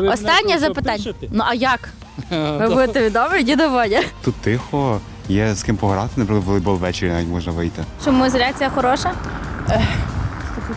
Ви Останнє запитання. пишете? Ну а як? Ви будете відомі, діда Ваня. Тут тихо, є з ким пограти, наприклад, в волейбол ввечері навіть можна вийти. Чому ізоляція хороша?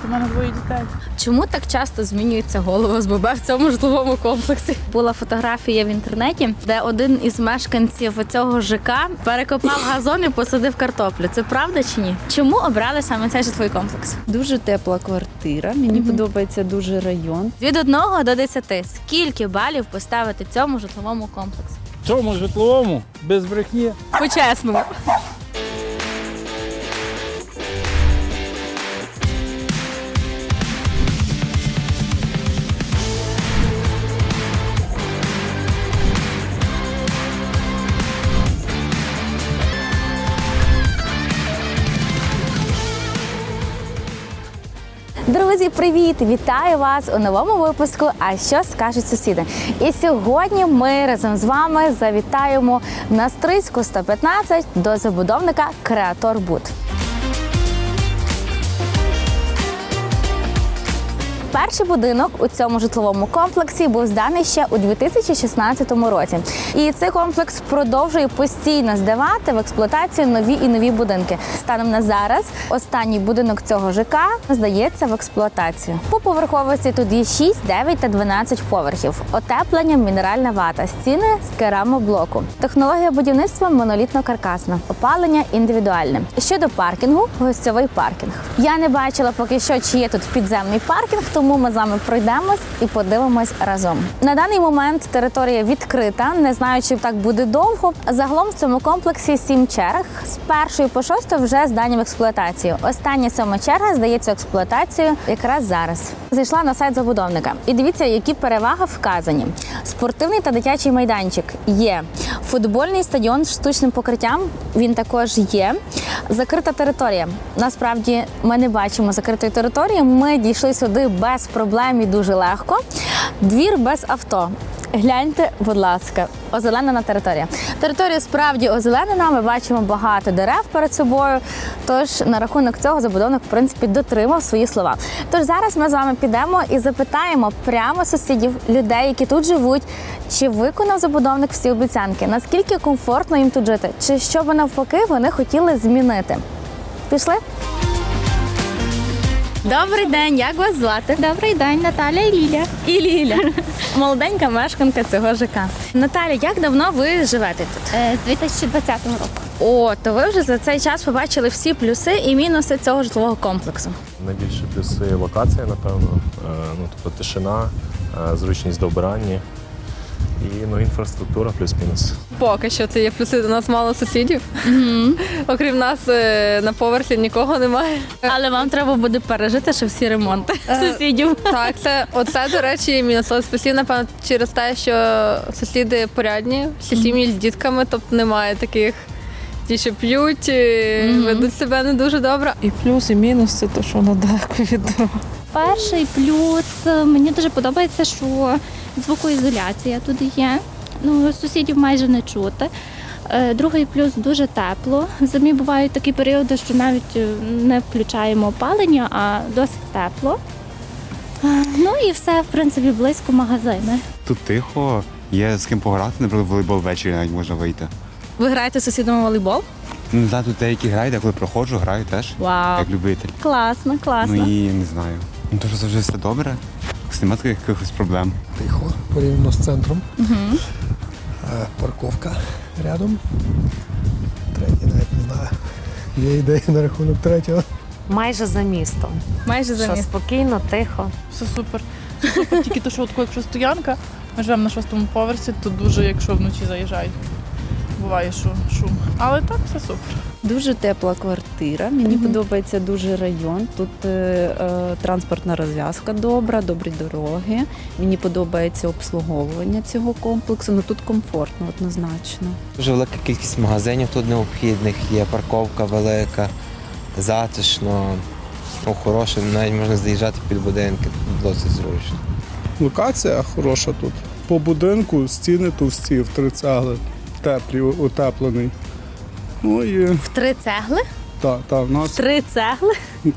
У мене двоє дітей. Чому так часто змінюється голова СББ в цьому житловому комплексі? Була фотографія в інтернеті, де один із мешканців цього ЖК перекопав газон і посадив картоплю. Це правда чи ні? Чому обрали саме цей житловий комплекс? Дуже тепла квартира. Мені подобається дуже район. Від 1 до 10. Скільки балів поставити цьому житловому комплексу? В цьому житловому без брехні. По-чесному. Друзі, привіт! Вітаю вас у новому випуску. А що скажуть сусіди? І сьогодні ми разом з вами завітаємо на Стрицьку 115 до забудовника Креатор Буд. Перший будинок у цьому житловому комплексі був зданий ще у 2016 році. І цей комплекс продовжує постійно здавати в експлуатацію нові і нові будинки. Станом на зараз останній будинок цього ЖК здається в експлуатацію. По поверховості тут є 6, 9 та 12 поверхів. Отеплення, мінеральна вата, стіни з керамоблоку. Технологія будівництва монолітно-каркасна, опалення індивідуальне. Щодо паркінгу, гостьовий паркінг. Я не бачила поки що, чи є тут підземний паркінг, тому ми з вами пройдемось і подивимось разом. На даний момент територія відкрита. Не знаю, чи так буде довго. Загалом в цьому комплексі сім черг. З першої по шосту вже здані в експлуатацію. Остання сьома черга здається експлуатацію якраз зараз. Зайшла на сайт забудовника. І дивіться, які переваги вказані. Спортивний та дитячий майданчик є. Футбольний стадіон з штучним покриттям він також є. Закрита територія. Насправді ми не бачимо закритої території. Ми дійшли сюди без проблем і дуже легко. Двір без авто. Гляньте, будь ласка, озеленена територія. Територія справді озеленена. Ми бачимо багато дерев перед собою. Тож на рахунок цього забудовник, в принципі, дотримав свої слова. Тож зараз ми з вами підемо і запитаємо прямо сусідів, людей, які тут живуть, чи виконав забудовник всі обіцянки, наскільки комфортно їм тут жити, чи що би навпаки вони хотіли змінити. Пішли? Добрий день, як вас звати? Добрий день, Наталя і Ліля. І Ліля, молоденька мешканка цього ЖК. Наталя, як давно ви живете тут? Е, З 2020 року. О, то ви вже за цей час побачили всі плюси і мінуси цього житлового комплексу. Найбільші плюси локація, напевно. Е, Ну, тобто тишина, е, зручність до обирання і ну, інфраструктура плюс-мінус. Поки що це є плюси. У нас мало сусідів. Окрім нас е, на поверсі нікого немає. Але вам треба буде пережити ще всі ремонти сусідів. Так, це оце, до речі, мінус. Але плюсів, напевно, через те, що сусіди порядні, всі сім'ї з дітками, тобто немає таких. Ті, що п'ють, е, ведуть себе не дуже добре. І плюс, і мінус це те, що надалеко від дороги. Перший плюс е, мені дуже подобається, що звукоізоляція тут є. Ну, сусідів майже не чути. Е, Другий плюс дуже тепло. Зимі бувають такі періоди, що навіть е, не включаємо опалення, а досить тепло. Ну і все, в принципі, близько магазини. Тут тихо, є з ким пограти, наприклад, волейбол ввечері навіть можна вийти. Ви граєте з сусідом у волейбол? Ну, не знаю, тут деякі грають, а коли проходжу, граю теж. Вау. Як любитель. Класно, класно. Ну і не знаю. Ну то що завжди все добре. Нема таких якихось проблем. тихо порівняно з центром. Е, Парковка рядом. Третій навіть не знаю. Є ідеї на рахунок третього. Майже за містом. Майже за Що місто. спокійно, тихо. Все супер. Все супер. Тільки то, що от, якщо стоянка, ми живемо на шостому поверсі, то дуже, якщо вночі заїжджають, буває що шум. Але так все супер. Дуже тепла квартира. Мені подобається дуже район. Тут е, е, транспортна розв'язка добра, добрі дороги. Мені подобається обслуговування цього комплексу. Ну тут комфортно, однозначно. Дуже велика кількість магазинів тут необхідних, є парковка велика, затишно, ну, хороше, навіть можна заїжджати під будинки, досить зручно. Локація хороша тут. По будинку стіни товсті, в три цегли, теплі, утеплений. Ну і В три цегли? та, та, в нас, Три цегли?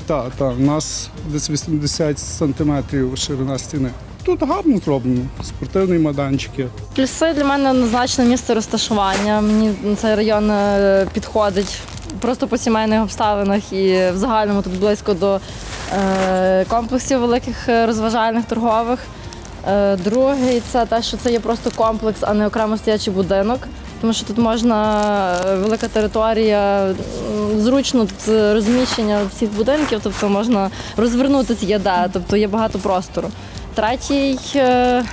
та, та, в нас десь 80 сантиметрів ширина стіни. тут гарно зроблено. Спортивні майданчики. Плюси для мене однозначно місце розташування. Мені цей район е, підходить просто по сімейних обставинах і в загальному тут близько до е, комплексів великих е, розважальних торгових. Е, Другий це те, що це є просто комплекс, а не окремо стоячий будинок. Тому що тут можна е, велика територія, зручно тут е, розміщення всіх будинків, тобто можна розвернутися є де, тобто є багато простору. Третій е,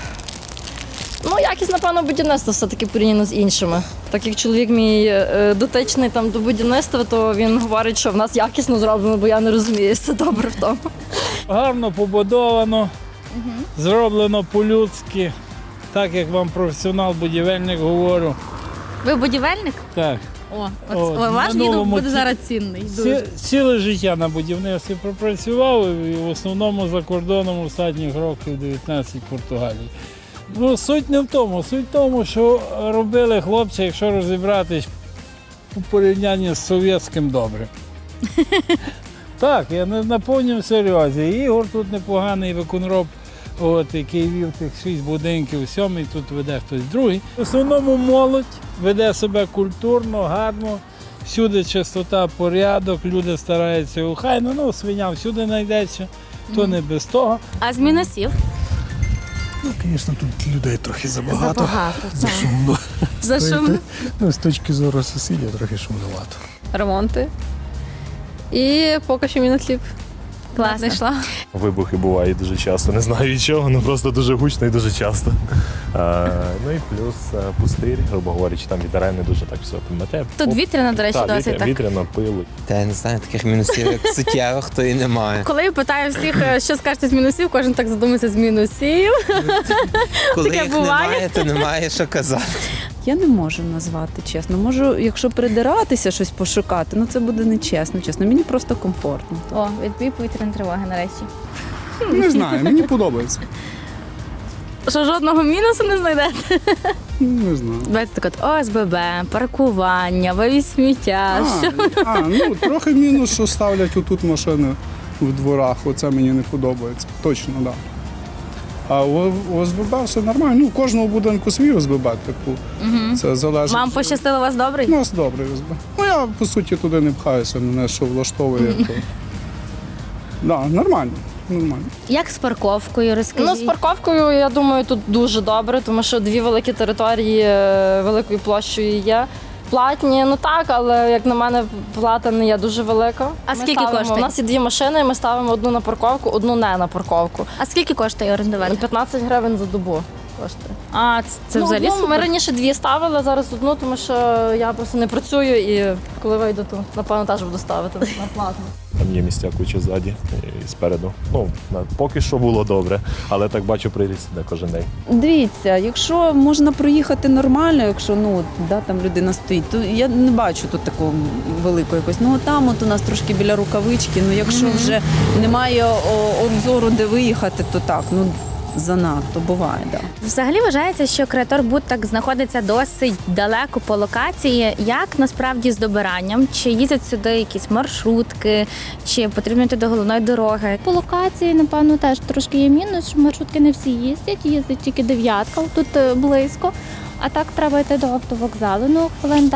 Ну, якість, напевно, будівництва все-таки порівняно з іншими. Так як чоловік мій дотичний там до будівництва, то він говорить, що в нас якісно зроблено, бо я не розумію, все добре в тому. гарно побудовано, зроблено по-людськи, так як вам професіонал-будівельник говорю. Ви будівельник? Так. О, От, от, ваш відгук буде ці- зараз цінний. Ці, Дуже. ціле життя на будівництві пропрацював і в основному за кордоном останніх років 19 в Португалії. Ну, суть не в тому. Суть в тому, що робили хлопці, якщо розібратись у порівнянні з совєтським добре. Так, я не на повному серйозі. Ігор тут непоганий виконроб, от, який вів тих шість будинків, сьомий тут веде хтось другий. В основному молодь веде себе культурно, гарно. Всюди чистота, порядок, люди стараються охайно, ну свиня всюди знайдеться, то не без того. А з мінусів? Ну, звісно, тут людей трохи забагато. Забагато. так. Шумно. За Стоїти. Ну, з точки зору сусідів трохи шумновато. Ремонти. І поки що мінуслів Класно. знайшла. Вибухи бувають дуже часто. Не знаю від чого, ну просто дуже гучно і дуже часто. Е, ну і плюс е, пустирь, грубо говорячи, там від арени дуже так все там мете. Тут вітряно, до речі, Так, досить вітря, так. вітряно, пилить. Та я не знаю, таких мінусів, як суттєвих, то і немає. Коли я питаю всіх, е, що скажете з мінусів, кожен так задумується з мінусів. Коли Таке їх буває? немає, то немає що казати. Я не можу назвати чесно. Можу, якщо придиратися, щось пошукати, ну це буде нечесно, чесно. Мені просто комфортно. О, відбій повітряної тривоги нарешті. Не знаю, мені подобається. Що жодного мінусу не знайдете? Не знаю. Давайте так от ОСББ, паркування, вивіз сміття. А, Що? а, ну трохи мінус, що ставлять отут машини в дворах. Оце мені не подобається. Точно, так. Да. А у ОСББ все нормально. Ну, у кожного будинку свій ОСББ, типу. Це залежить. Вам пощастило у вас добрий? У нас добрий ОСББ. Ну я по суті туди не пхаюся, мене що влаштовує. То... Да, нормально. Нормально. Як з парковкою, розкажіть? Ну, з парковкою, я думаю, тут дуже добре, тому що дві великі території е, великою площею є. Платні, ну так, але як на мене, плата не є дуже велика. А Ми скільки ставимо- коштує? У нас є дві машини, ми ставимо одну на парковку, одну не на парковку. А скільки коштує орендувати? 15 гривень за добу коштує. А, це, це ну, взагалі ми раніше дві ставили, зараз одну, тому що я просто не працюю і коли вийду, то напевно теж буду ставити на платну. Там є місця куча ззаді і спереду. Ну, поки що було добре, але так бачу, приріст іде кожен день. Дивіться, якщо можна проїхати нормально, якщо ну да, там людина стоїть, то я не бачу тут такого великого якось. Ну там от у нас трошки біля рукавички. Ну якщо вже немає о, обзору, де виїхати, то так, ну занадто буває, да. Взагалі вважається, що креатор Будтак знаходиться досить далеко по локації. Як насправді з добиранням? Чи їздять сюди якісь маршрутки, чи потрібно йти до головної дороги? По локації, напевно, теж трошки є мінус, що маршрутки не всі їздять, їздить тільки дев'ятка, тут е, близько. А так треба йти до автовокзалу. Ну, хвилин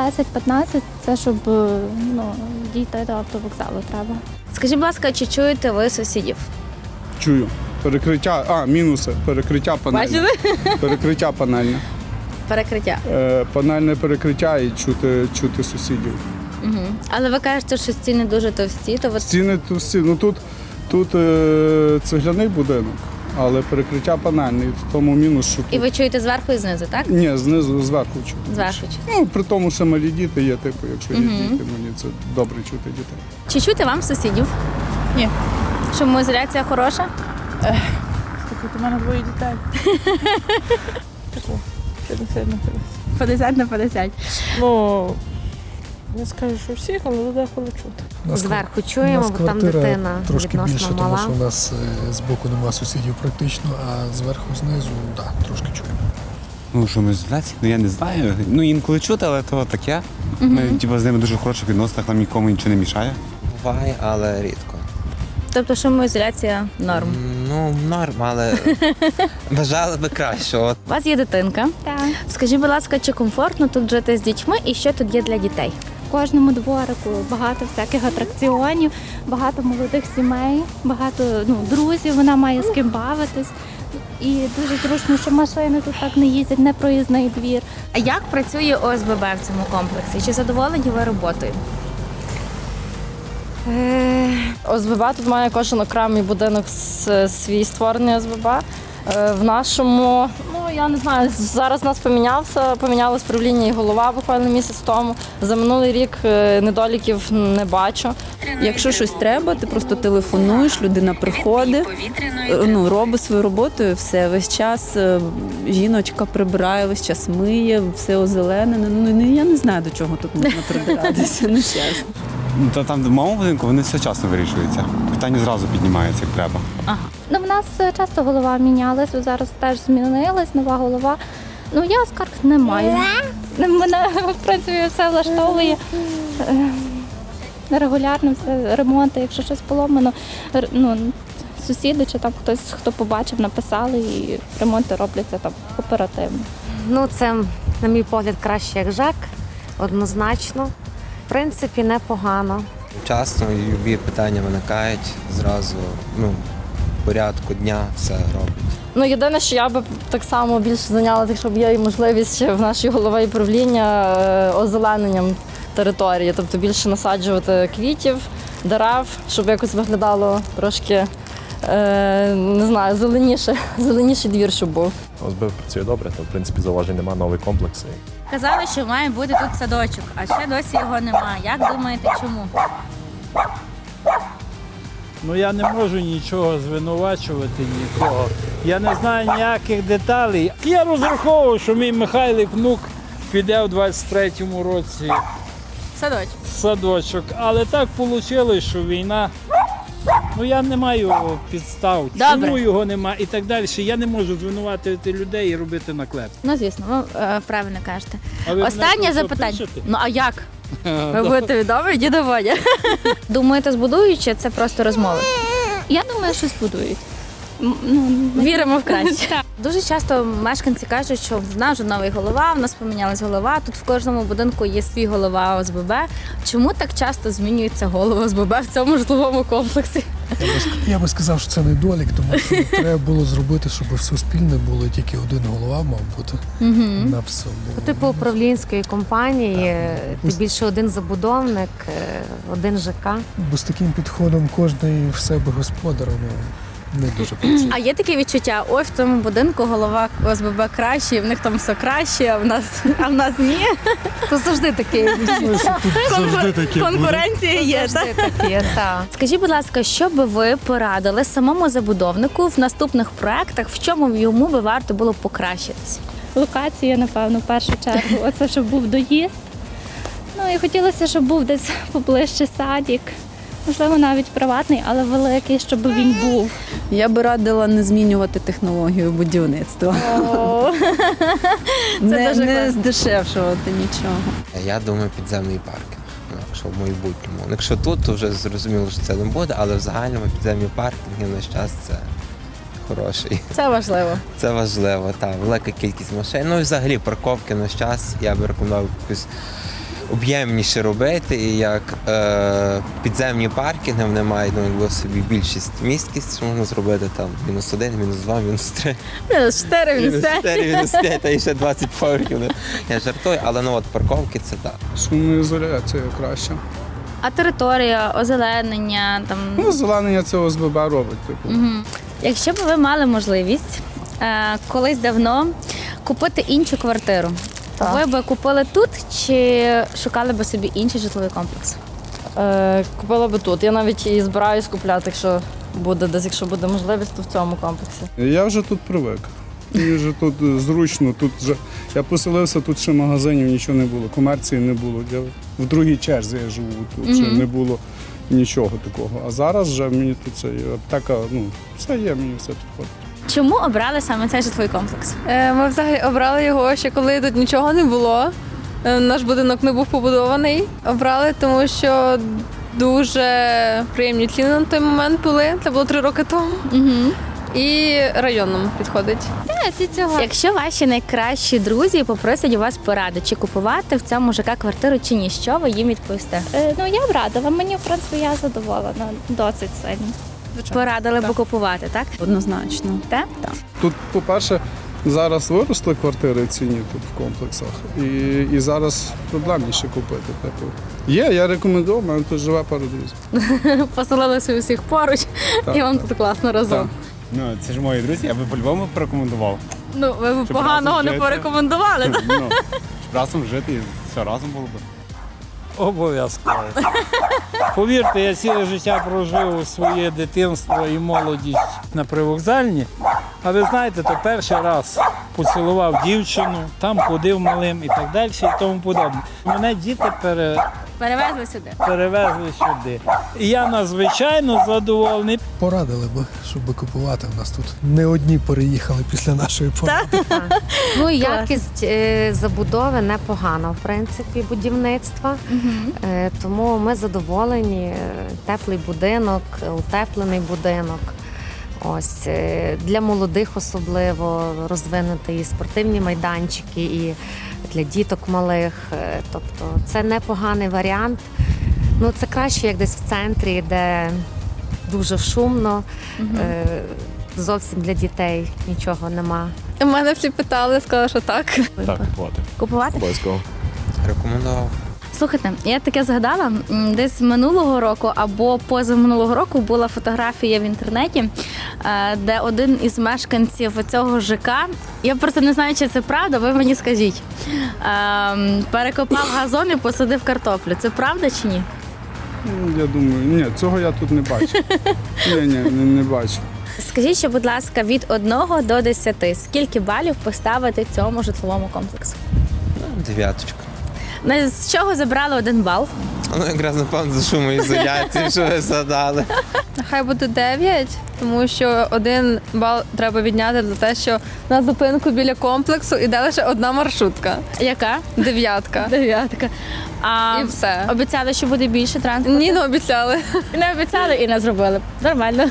10-15, це щоб е, ну, дійти до автовокзалу треба. Скажіть, будь ласка, чи чуєте ви сусідів? Чую. Перекриття, а, мінуси. Перекриття панельне. Бачите? Перекриття панельне. Перекриття. Е, панельне перекриття і чути, чути сусідів. Угу. Але ви кажете, що стіни дуже товсті, то от Стіни товсті. Ну тут, тут е, цегляний будинок, але перекриття панельне. І в тому мінус, що тут. і ви чуєте зверху і знизу, так? Ні, знизу, зверху чути. Зверху. Ну, при тому, що малі діти є, типу, якщо є Мгм. діти, мені це добре чути дітей. Чи чути вам сусідів? Ні. Що Шумоізоляція хороша? Слухайте, у мене двоє дітей. Таку 50 на 50. 50 на 50. Ну, не скажу, що всіх, але деколи чути. Нас Зверху чуємо, бо там квартира дитина трошки відносно більше, тому що у нас е, збоку нема сусідів практично, а зверху знизу, так, да, трошки чуємо. Ну, що ми ізоляції? Ну я не знаю. Ну інколи чути, але то таке. Ми типу, з ними дуже в хороших відносинах, нам нікому нічого не мішає. Буває, але рідко. Тобто шумоізоляція норм. Ну, норм, але бажали би кращого. У вас є дитинка. Так. Скажіть, будь ласка, чи комфортно тут жити з дітьми і що тут є для дітей? В кожному дворику багато всяких атракціонів, багато молодих сімей, багато ну, друзів, вона має з ким бавитись. І дуже зручно, що машини тут так не їздять, не проїзний двір. А як працює ОСББ в цьому комплексі? Чи задоволені ви роботою? ОСББ тут має кожен окремий будинок свій створений ОСББ. Е, В нашому, ну я не знаю, зараз нас помінявся, помінялось правління і голова буквально місяць тому. За минулий рік е, недоліків не бачу. Якщо щось треба, ти просто телефонуєш, людина приходить, е, ну, робить свою роботу, і все. Весь час е, жіночка прибирає, весь час миє, все озеленене. Ну, ну, я не знаю, до чого тут можна прибиратися, ну чесно. Ну, Та там, в моєму будинку, вони все часно вирішуються. Питання зразу піднімається, як треба. Ну, в нас е, часто голова мінялась, зараз теж змінилась, нова голова. Ну, я скарг не маю. Мене, в принципі, все влаштовує. Е, Регулярно все, ремонти, якщо щось поломано, ну, сусіди чи там хтось, хто побачив, написали, і ремонти робляться там оперативно. Ну, це, на мій погляд, краще як ЖЕК, однозначно. Принципі, непогано. Вчасно любі питання виникають зразу, ну, в порядку дня все робить. Ну, єдине, що я би так само більше зайнялася, якщо б є і можливість ще в нашій голові правління е, озелененням території, тобто більше насаджувати квітів, дерев, щоб якось виглядало трошки. Е, Не знаю, зеленіше, зеленіший двір, щоб був. ОСБ працює добре, то в принципі зауважень немає, новий комплекс. І Казали, що має бути тут садочок, а ще досі його немає. Як думаєте, чому? Ну я не можу нічого звинувачувати нікого. Я не знаю ніяких деталей. Я розраховував, що мій Михайлик внук піде в 23-му році Садочок. в садочок. Але так вийшло, що війна. Ну я не маю підстав, Добре. чому його нема і так далі. Я не можу звинуватити людей і робити наклеп. Ну, звісно, ви е, правильно кажете. А ви мене Останнє просто запитання. пишете? Ну а як? Ви будете відомі, Водя. Думаєте, збудують, чи це просто розмови? Я думаю, що збудують. М, Ну, Віримо в краще. Так. Дуже часто мешканці кажуть, що в нас вже новий голова, в нас помінялась голова. Тут в кожному будинку є свій голова ОСББ. Чому так часто змінюється голова ОСББ в цьому житловому комплексі? Я би, я би сказав, що це недолік, тому що треба було зробити, щоб все спільне було, тільки один голова мав бути на все. По типу управлінської компанії, ти Ось- більше один забудовник, е, один ЖК. Бо з таким підходом кожний в себе господар, ну не дуже працює. А є таке відчуття, ой, в цьому будинку голова ОСББ краще, в них там все краще, а в нас, а в нас ні. То завжди таке. Завжди таке буде. Конкуренція є, так? Завжди таке, так. Скажіть, будь ласка, що би ви порадили самому забудовнику в наступних проектах, в чому йому би варто було покращитись? Локація, напевно, в першу чергу. Оце, щоб був доїзд. Ну і хотілося, щоб був десь поближче садик. Можливо, навіть приватний, але великий, щоб він був. Я би радила не змінювати технологію будівництва. не, дуже не здешевшувати нічого. Я думаю, підземний паркінг. Ну, якщо в майбутньому. Ну, Якщо тут, то вже зрозуміло, що це не буде, але в загальному підземні паркінги на час це хороший. Це важливо. Це важливо, так. Велика кількість машин. Ну і взагалі парковки на час я би рекомендував якось об'ємніше робити. І як е, підземні паркінги вони мають ну, якби в собі більшість місткість, що можна зробити там мінус один, мінус два, мінус три. Мінус 4, мінус Мінус 5. 4, мінус 5, та ще 20 поверхів. Ну, Я жартую, але ну от парковки це так. Шумоізоляція краще. А територія, озеленення, там. Ну, зеленення це ОСББ робить. Типу. Мгм. Якщо б ви мали можливість е, колись давно купити іншу квартиру, Так. ви би купили тут чи шукали би собі інший житловий комплекс? Е, купила би тут. Я навіть і збираюсь купляти, якщо буде десь, якщо буде можливість, то в цьому комплексі. Я вже тут привик. Мені вже тут е, зручно. Тут вже я поселився, тут ще магазинів нічого не було, комерції не було. Я в другій черзі я живу. Тут ще не було нічого такого. А зараз вже мені тут це є аптека, ну все є, мені все підходить. Чому обрали саме цей житловий комплекс? Е, Ми взагалі обрали його ще коли тут нічого не було. Е, Наш будинок не був побудований. Обрали, тому що дуже приємні ціни на той момент були. Це було три роки тому. Угу. і районному підходить. Ти цього. Якщо ваші найкращі друзі попросять у вас поради, чи купувати в цьому ЖК квартиру чи ні, що ви їм відповісте? Е, Ну я б радила, мені в принципі я задоволена досить сильно. Порадили б купувати, так? Однозначно. Так? Тут, по-перше, зараз виросли квартири ціні тут в комплексах, і, і зараз проблемніше купити. Типу. Є, я рекомендую, у мене тут живе пара друзів. Поселилися усіх поруч, Так, і вам так. тут класно разом. Так. Ну, це ж мої друзі, я би по-любому порекомендував. Ну, ви б поганого не порекомендували. так? Ну, разом жити і все разом було б. Обов'язково. Повірте, я ціле життя прожив своє дитинство і молодість на привокзальні. А ви знаєте, то перший раз поцілував дівчину, там ходив малим і так далі, і тому подобне. Мене діти пере, Перевезли сюди. перевезли сюди. І я надзвичайно задоволений. Порадили б, щоб купувати. У нас тут не одні переїхали після нашої поради. Ну і якість е, забудови непогана, в принципі, будівництва. Е, Тому ми задоволені. Е, Теплий будинок, утеплений будинок. Ось е, для молодих особливо розвинути і спортивні майданчики, і для діток малих. Е, Тобто це непоганий варіант. Ну це краще, як десь в центрі, де дуже шумно. е, Зовсім для дітей нічого нема. У мене всі питали, сказали, що так. Так, купувати. Купувати? Обов'язково. Рекомендував. Слухайте, я таке згадала. Десь минулого року або позаминулого року була фотографія в інтернеті, е, де один із мешканців цього ЖК, я просто не знаю, чи це правда, ви мені скажіть. ем, Перекопав газон і посадив картоплю. Це правда чи ні? Ну, Я думаю, ні, цього я тут не бачу. Ні, ні, не, не бачу. Скажіть, ще, будь ласка, від 1 до 10, скільки балів поставити цьому житловому комплексу? Дев'яточка. З чого забрали один бал? Ну, якраз напевно за шумоізоляцію, що ви задали. Нехай буде 9, тому що один бал треба відняти за те, що на зупинку біля комплексу іде лише одна маршрутка. Яка? Дев'ятка. Дев'ятка. А І все. обіцяли, що буде більше транспорту? Ні, не обіцяли. І не обіцяли, і не зробили. Нормально.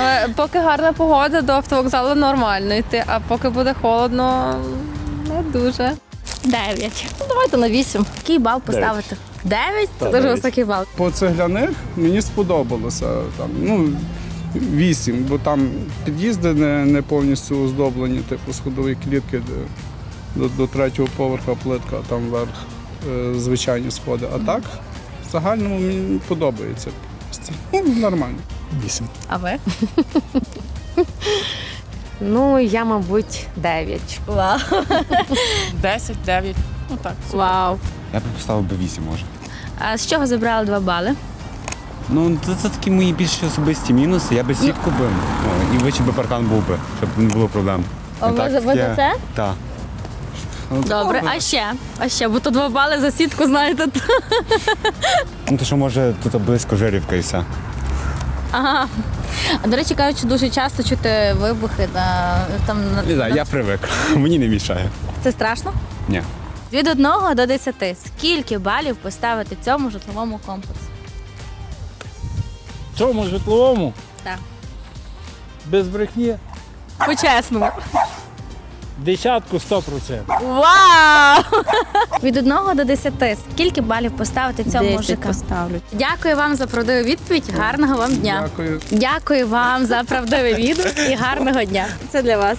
Але поки гарна погода, до автовокзалу нормально йти, а поки буде холодно, не дуже. Дев'ять. Ну, давайте на 8. Який бал поставити? Дев'ять? Це дуже дев'ять. високий бал. По цегляних мені сподобалося там, ну, вісім, бо там під'їзди не, не повністю оздоблені, типу сходові клітки де, до, до третього поверха плитка, а там вверх е, звичайні сходи. А так, в загальному мені подобається. Ну, нормально. Вісім. А ви? Ну, я, мабуть, 9. Вау. 10, 9. Ну так. Вау. Я б поставив би 8, може. А з чого забрали два бали? Ну, це, це такі мої більш особисті мінуси. Я би сітку би, ну, і вище би паркан був би, щоб не було проблем. А ви за- це? Так. Добре, а ще? А ще, бо то два бали за сітку, знаєте. Ну, то що може тут близько жирівка і все. Ага. А до речі, кажуть, що дуже часто чути вибухи на там на Не знаю, я привик. Мені не мішає. це страшно? Ні. Від 1 до 10. Скільки балів поставити цьому житловому комплексу? В цьому житловому Так. без брехні По-чесному. Десятку 100%. Вау! Від 1 до 10. Скільки балів поставити цьому 10 мужика? поставлю. Дякую вам за правдиву відповідь. Гарного вам дня. Дякую. Дякую вам за правдивий відгук і гарного дня. Це для вас.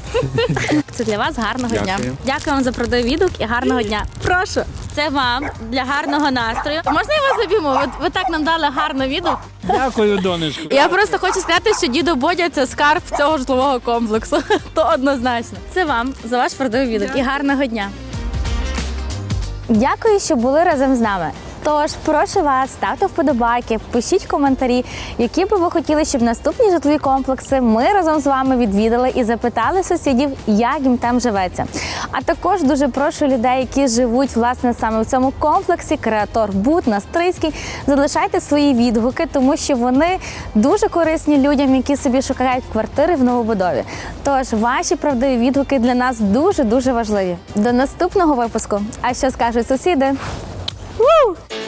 Це для вас гарного дня. Дякую. Дякую вам за правдивий відгук і гарного дня. Прошу, це вам для гарного настрою. Можна я вас обійму? Ви, ви так нам дали гарний відео. Дякую, донечко. Я просто хочу сказати, що дідо Бодя це скарб цього житлового комплексу. То однозначно. Це вам за ваш правдивий відео і гарного дня. Дякую, що були разом з нами. Тож прошу вас, ставте вподобайки, пишіть коментарі, які би ви хотіли, щоб наступні житлові комплекси ми разом з вами відвідали і запитали сусідів, як їм там живеться. А також дуже прошу людей, які живуть власне саме в цьому комплексі, креатор Бут, Настрийський, залишайте свої відгуки, тому що вони дуже корисні людям, які собі шукають квартири в новобудові. Тож ваші правдиві відгуки для нас дуже дуже важливі. До наступного випуску. А що скажуть сусіди? Woo!